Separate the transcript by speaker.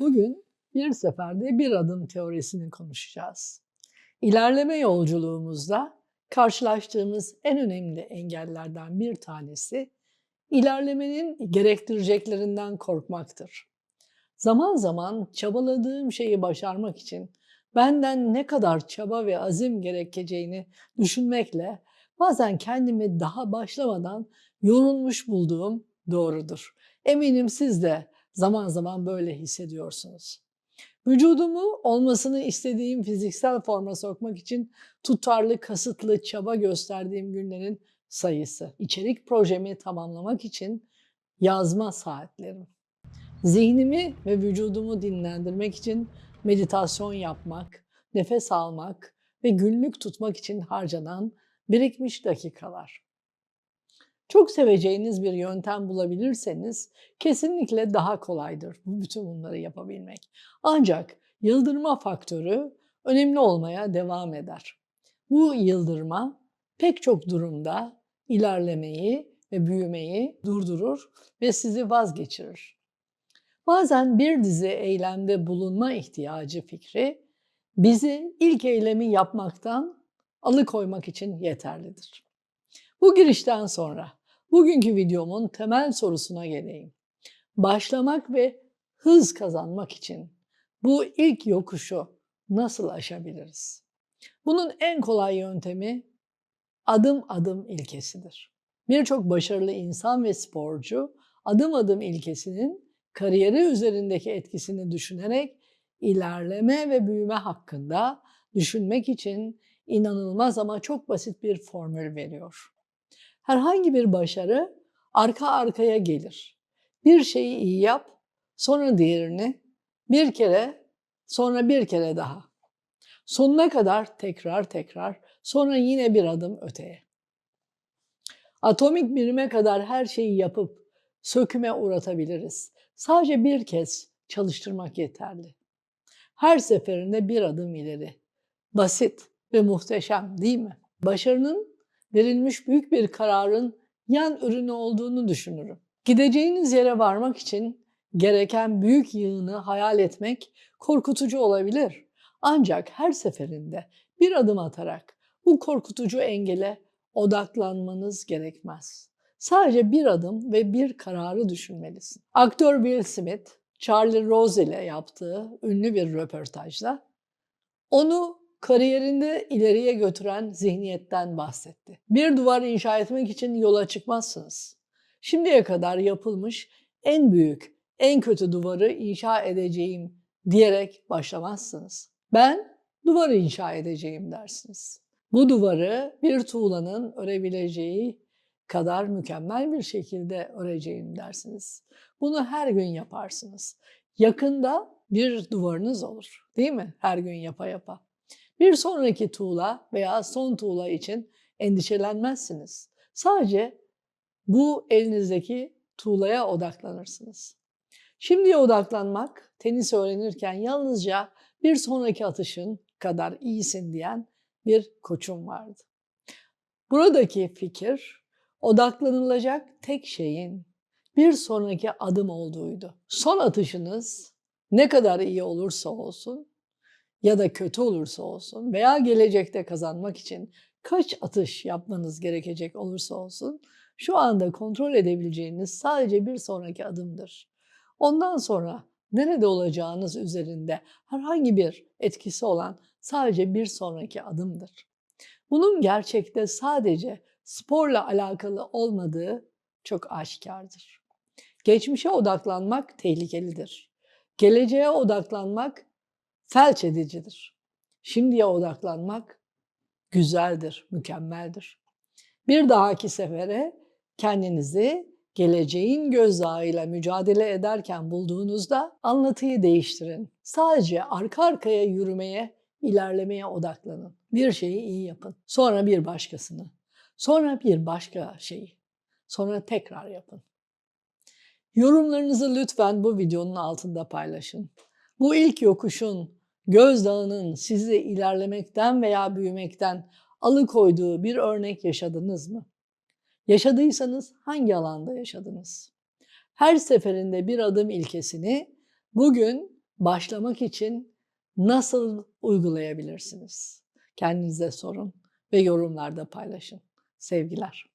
Speaker 1: Bugün bir seferde bir adım teorisini konuşacağız. İlerleme yolculuğumuzda karşılaştığımız en önemli engellerden bir tanesi ilerlemenin gerektireceklerinden korkmaktır. Zaman zaman çabaladığım şeyi başarmak için benden ne kadar çaba ve azim gerekeceğini düşünmekle bazen kendimi daha başlamadan yorulmuş bulduğum doğrudur. Eminim siz de zaman zaman böyle hissediyorsunuz. Vücudumu olmasını istediğim fiziksel forma sokmak için tutarlı, kasıtlı çaba gösterdiğim günlerin sayısı. İçerik projemi tamamlamak için yazma saatlerim. Zihnimi ve vücudumu dinlendirmek için meditasyon yapmak, nefes almak ve günlük tutmak için harcanan birikmiş dakikalar. Çok seveceğiniz bir yöntem bulabilirseniz kesinlikle daha kolaydır bütün bunları yapabilmek. Ancak yıldırma faktörü önemli olmaya devam eder. Bu yıldırma pek çok durumda ilerlemeyi ve büyümeyi durdurur ve sizi vazgeçirir. Bazen bir dizi eylemde bulunma ihtiyacı fikri bizi ilk eylemi yapmaktan alıkoymak için yeterlidir. Bu girişten sonra bugünkü videomun temel sorusuna geleyim. Başlamak ve hız kazanmak için bu ilk yokuşu nasıl aşabiliriz? Bunun en kolay yöntemi adım adım ilkesidir. Birçok başarılı insan ve sporcu adım adım ilkesinin kariyeri üzerindeki etkisini düşünerek ilerleme ve büyüme hakkında düşünmek için inanılmaz ama çok basit bir formül veriyor. Herhangi bir başarı arka arkaya gelir. Bir şeyi iyi yap, sonra diğerini, bir kere, sonra bir kere daha. Sonuna kadar tekrar tekrar, sonra yine bir adım öteye. Atomik birime kadar her şeyi yapıp söküme uğratabiliriz. Sadece bir kez çalıştırmak yeterli. Her seferinde bir adım ileri. Basit ve muhteşem değil mi? Başarının verilmiş büyük bir kararın yan ürünü olduğunu düşünürüm. Gideceğiniz yere varmak için gereken büyük yığını hayal etmek korkutucu olabilir. Ancak her seferinde bir adım atarak bu korkutucu engele odaklanmanız gerekmez. Sadece bir adım ve bir kararı düşünmelisin. Aktör Will Smith, Charlie Rose ile yaptığı ünlü bir röportajda onu kariyerinde ileriye götüren zihniyetten bahsetti. Bir duvar inşa etmek için yola çıkmazsınız. Şimdiye kadar yapılmış en büyük, en kötü duvarı inşa edeceğim diyerek başlamazsınız. Ben duvarı inşa edeceğim dersiniz. Bu duvarı bir tuğlanın örebileceği kadar mükemmel bir şekilde öreceğim dersiniz. Bunu her gün yaparsınız. Yakında bir duvarınız olur değil mi? Her gün yapa yapa. Bir sonraki tuğla veya son tuğla için endişelenmezsiniz. Sadece bu elinizdeki tuğlaya odaklanırsınız. Şimdiye odaklanmak, tenis öğrenirken yalnızca bir sonraki atışın kadar iyisin diyen bir koçum vardı. Buradaki fikir odaklanılacak tek şeyin bir sonraki adım olduğuydu. Son atışınız ne kadar iyi olursa olsun ya da kötü olursa olsun veya gelecekte kazanmak için kaç atış yapmanız gerekecek olursa olsun şu anda kontrol edebileceğiniz sadece bir sonraki adımdır. Ondan sonra nerede olacağınız üzerinde herhangi bir etkisi olan sadece bir sonraki adımdır. Bunun gerçekte sadece sporla alakalı olmadığı çok aşikardır. Geçmişe odaklanmak tehlikelidir. Geleceğe odaklanmak felç edicidir. Şimdiye odaklanmak güzeldir, mükemmeldir. Bir dahaki sefere kendinizi geleceğin gözdağıyla mücadele ederken bulduğunuzda anlatıyı değiştirin. Sadece arka arkaya yürümeye, ilerlemeye odaklanın. Bir şeyi iyi yapın. Sonra bir başkasını. Sonra bir başka şeyi. Sonra tekrar yapın. Yorumlarınızı lütfen bu videonun altında paylaşın. Bu ilk yokuşun, gözdağının sizi ilerlemekten veya büyümekten alıkoyduğu bir örnek yaşadınız mı? Yaşadıysanız hangi alanda yaşadınız? Her seferinde bir adım ilkesini bugün başlamak için nasıl uygulayabilirsiniz? Kendinize sorun ve yorumlarda paylaşın. Sevgiler.